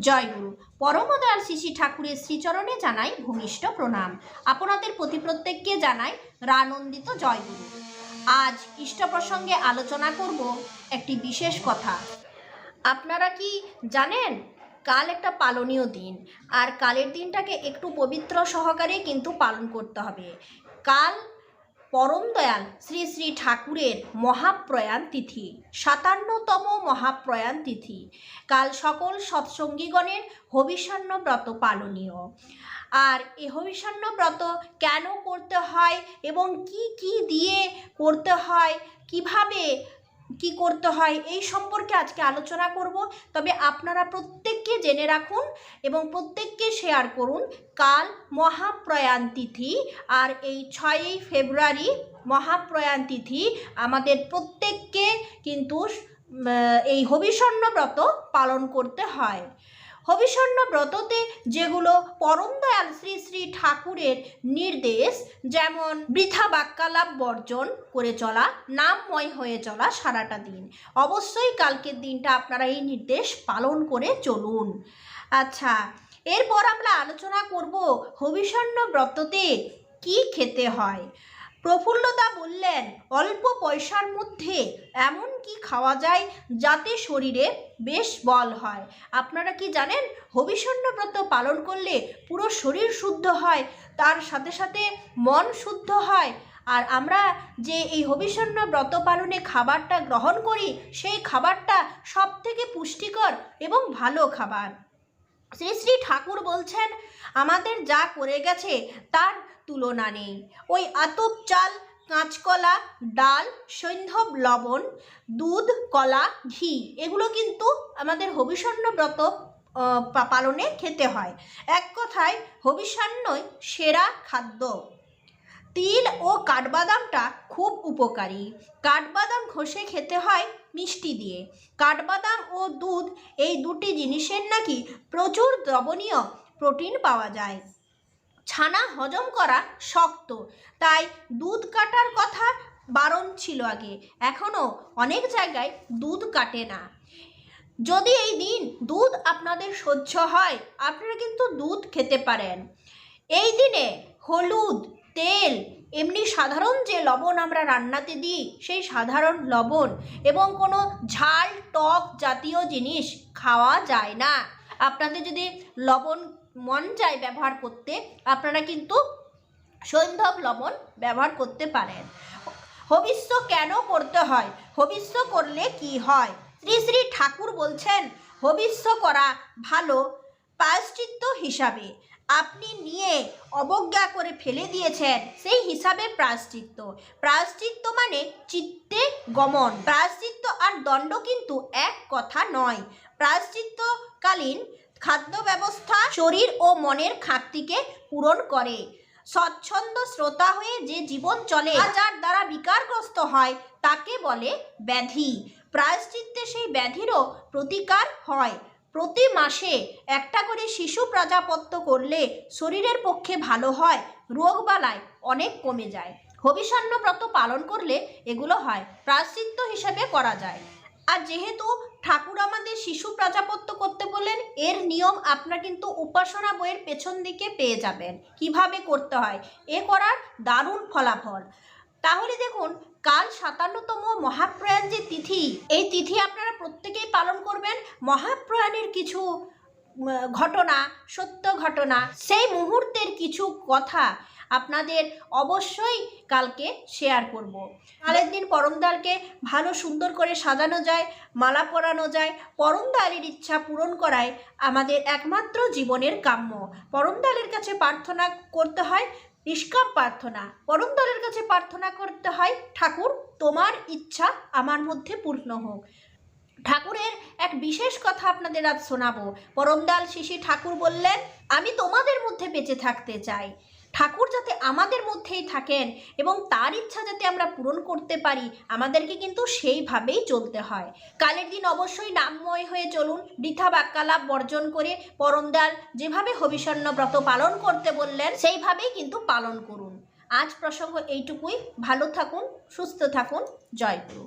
জয়গুরু। পরমদয়াল শ্রী ঠাকুরের শ্রীচরণে জানাই ভূমিষ্ঠ প্রণাম। আপনাদের প্রতি প্রত্যেককে জানাই রানন্দিত জয়গুরু। আজ ইষ্ট প্রসঙ্গে আলোচনা করব একটি বিশেষ কথা। আপনারা কি জানেন, কাল একটা পালনীয় দিন। আর কালের দিনটাকে একটু পবিত্র সহকারে কিন্তু পালন করতে হবে। কাল পরম দয়াল শ্রী শ্রী ঠাকুরের মহাপ্রয়াণ তিথি, সাতান্নতম মহাপ্রয়াণ তিথি। কাল সকল সৎসঙ্গীগণের হবিষান্ন ব্রত পালনীয়। আর এ হবিষান্ন ব্রত কেন করতে হয় এবং কি কি দিয়ে করতে হয়, কীভাবে কি করতে হয় এই সম্পর্কে আজকে আলোচনা করব। তবে আপনারা প্রত্যেককে জেনে রাখুন এবং প্রত্যেককে শেয়ার করুন কাল মহাপ্রয়াণ তিথি আর এই ছয়ই ফেব্রুয়ারি মহাপ্রয়াণ তিথি আমাদের প্রত্যেককে কিন্তু এই হবিষণ্ণ ব্রত পালন করতে হয়। হবিষণ্ণ ব্রততে যেগুলো পরম দয়াল শ্রী শ্রী ঠাকুরের নির্দেশ, যেমন বৃথা বাক্যালাপ বর্জন করে চলা, নামময় হয়ে চলা সারাটা দিন। অবশ্যই কালকের দিনটা আপনারা এই নির্দেশ পালন করে চলুন। আচ্ছা এরপর আমরা আলোচনা করব হবিষণ্ণ ব্রততে কি খেতে হয়। প্রফুল্লতা বললেন, অল্প পয়সার মধ্যে এমন কি খাওয়া যায় যাতে শরীরে বেশ বল হয়? আপনারা কি জানেন হবিষণ্ণ ব্রত পালন করলে পুরো শরীর শুদ্ধ হয়, তার সাথে সাথে মন শুদ্ধ হয়? আর আমরা যে এই হবিষণ্ণ ব্রত পালনে খাবারটা গ্রহণ করি, সেই খাবারটা সব থেকে পুষ্টিকর এবং ভালো খাবার। শ্রী শ্রী ঠাকুর বলছেন, আমাদের যা করে গেছে তার তুলনা নেই। ওই আতপ চাল, কাঁচকলা, ডাল সৈন্ধব লবণ, দুধ, কলা, ঘি, এগুলো কিন্তু আমাদের হবিষণ্ণ ব্রত পালনে খেতে হয়। এক কথায় হবিষান্নই সেরা খাদ্য। তিল ও কাঠবাদামটা খুব উপকারী। কাঠবাদাম ঘষে খেতে হয় মিষ্টি দিয়ে। কাঠবাদাম ও দুধ এই দুটি জিনিসের নাকি প্রচুর দ্রবণীয় প্রোটিন পাওয়া যায়। ছানা হজম করা শক্ত, তাই দুধ কাটার কথা বারণ ছিল আগে, এখনও অনেক জায়গায় দুধ কাটে না। যদি এই দিন দুধ আপনাদের সহ্য হয়, আপনারা কিন্তু দুধ খেতে পারেন। এই দিনে হলুদ তেল। এমনি সাধারণ যে লবণ আমরা রান্নাতে দিই, সেই সাধারণ লবণ এবং কোনো ঝাল, টক জাতীয় জিনিস খাওয়া যায় না। আপনাদের যদি লবণ মন চায় ব্যবহার করতে, আপনারা কিন্তু সৈন্ধব লবণ ব্যবহার করতে পারেন। হবিষ্য কেন করতে হয়? হবিষ্য করলে কি হয়? শ্রী শ্রী ঠাকুর বলছেন, হবিষ্য করা ভালো প্রায়শ্চিত্ত হিসাবে। আপনি নিয়ে অবজ্ঞা করে ফেলে দিয়েছেন। সেই হিসাবে প্রায়শ্চিত্ত। প্রায়শ্চিত্ত মানে চিত্তে গমন। প্রায়শ্চিত্ত আর দণ্ড কিন্তু এক কথা নয়। প্রায়শ্চিত্তকালীন খাদ্য ব্যবস্থা শরীর ও মনের খাঁকতিকে পূরণ করে। স্বচ্ছন্দ শ্রোতা হয়ে যে জীবন চলে যার দ্বারা বিকারগ্রস্ত হয়, তাকে বলে ব্যাধি। প্রায়শ্চিত্তে সেই ব্যাধিরও প্রতিকার হয়। প্রতি মাসে একটা করে শিশু প্রাজাপত্য করলে শরীরের পক্ষে ভালো হয়, রোগবালাই অনেক কমে যায়। হবিষান্ন ব্রত পালন করলে এগুলো হয়, প্রায়শ্চিত্ত হিসাবে করা যায়। আর যেহেতু ঠাকুর আমাদের শিশু প্রাজাপত্য করতে বললেন, এর নিয়ম আপনার কিন্তু উপাসনা বইয়ের পেছন দিকে পেয়ে যাবেন। কীভাবে করতে হয়? এ করার দারুণ ফলাফল। তাহলে দেখুন, কাল সাতান্নতম মহাপ্রয়াণ যে তিথি, এই তিথি আপনারা প্রত্যেকেই পালন করবেন। মহাপ্রয়াণের কিছু ঘটনা, সত্য ঘটনা, সেই মুহূর্তের কিছু কথা আপনাদের অবশ্যই কালকে শেয়ার করব। কালের দিন পরমদালকে ভালো সুন্দর করে সাজানো যায়, মালা পরানো যায় পরমদালের ইচ্ছা পূরণ করায় আমাদের একমাত্র জীবনের কাম্য। পরমদালের কাছে প্রার্থনা করতে হয় নিষ্কাম প্রার্থনা। পরম দলের কাছে প্রার্থনা করতে হয়, ঠাকুর, তোমার ইচ্ছা আমার মধ্যে পূর্ণ হোক। ঠাকুরের এক বিশেষ কথা আপনাদের আজ শোনাবো। পরমদাল শিশি ঠাকুর বললেন, আমি তোমাদের মধ্যে বেঁচে থাকতে চাই। ঠাকুর যাতে আমাদের মধ্যেই থাকেন এবং তার ইচ্ছা যাতে আমরা পূরণ করতে পারি, আমাদেরকে কিন্তু সেইভাবেই চলতে হয়। কালের দিন অবশ্যই নামময় হয়ে চলুন, বৃথা বাক্যালাপ বর্জন করে পরমদাল যেভাবে হবিষণ্ণ ব্রত পালন করতে বললেন, সেইভাবেই কিন্তু পালন করুন। আজ প্রসঙ্গ এইটুকুই। ভালো থাকুন, সুস্থ থাকুন। জয় গুরু।